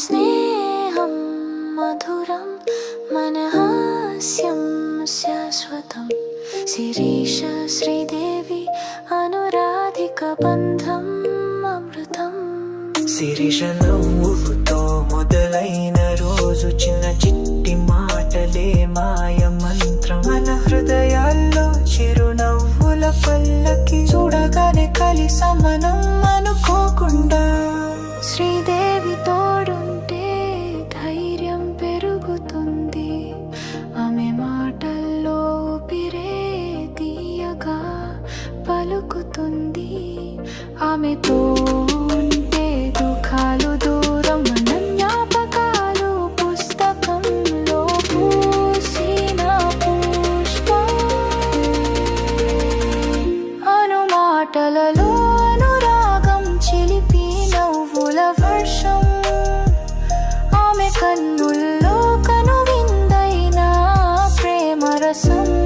स्नेहं मधुरं मनहास्यं शाश्वतं शिरीष श्रीदेवी అనురాధికబంధం అమృతం శిరీష నవ్వుతో మొదలైన రోజు చిన్న చిట్టి మాటలే మాయ మంత్రం మన హృదయాల్లో చిరునవ్వుల పల్లకి చూడగానే కలిసమనం పలుకుతుంది ఆమెతో ఉంటే దుఃఖాలు దూరం. మన జ్ఞాపకాలు పుస్తకంలో పూసిన పుష్పం. అనుమాటలలో అనురాగం చిలిపి నవ్వుల వర్షం. ఆమె కన్నుల్లో కనువిందైన ప్రేమ రసం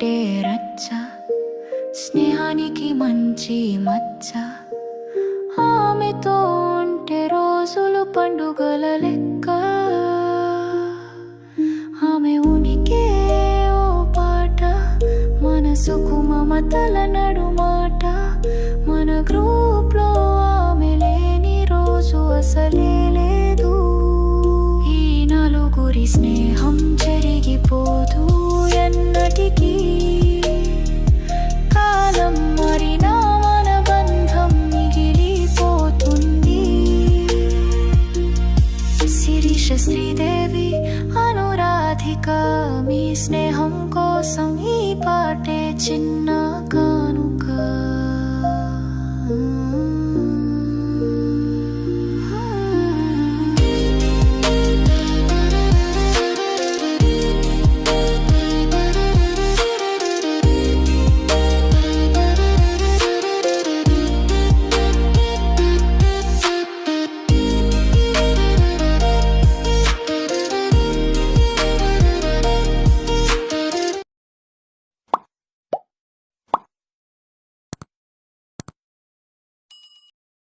అంటే రచ్చ స్నేహానికి మంచి మచ్చ. ఆమెతో ఉంటే రోజులు పండుగల లెక్క. ఆమె ఉనికి ఓ పాట మనసుకు మమతల నడుమాట. మన గ్రూ మీ స్నేహం కోసం ఈ పాటే చిన్న కానుక.